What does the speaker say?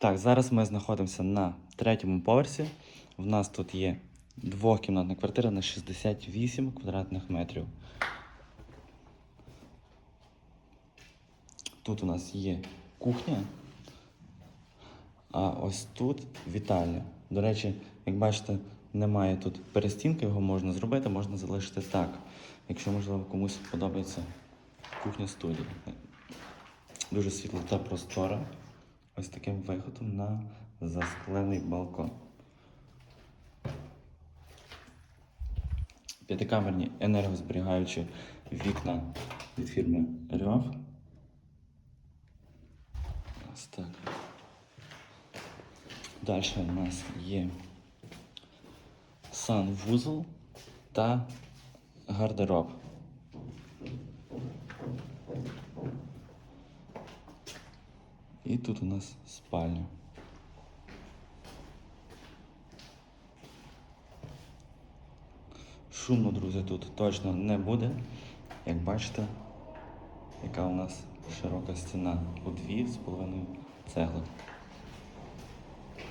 Так, зараз ми знаходимося на третьому поверсі. В нас тут є двокімнатна квартира на 68 квадратних метрів. Тут у нас є кухня, а ось тут вітальня. До речі, як бачите, немає тут перестінки, його можна зробити, можна залишити так. Якщо, можливо, комусь подобається кухня студія. Дуже світло та простора. Ось таким виходом на засклений балкон. П'ятикамерні енергозберігаючі вікна від фірми Рьов. Далі у нас є санвузол та гардероб. І тут у нас спальня. Шумно, друзі, тут точно не буде. Як бачите, яка у нас широка стіна у дві з половиною цегли.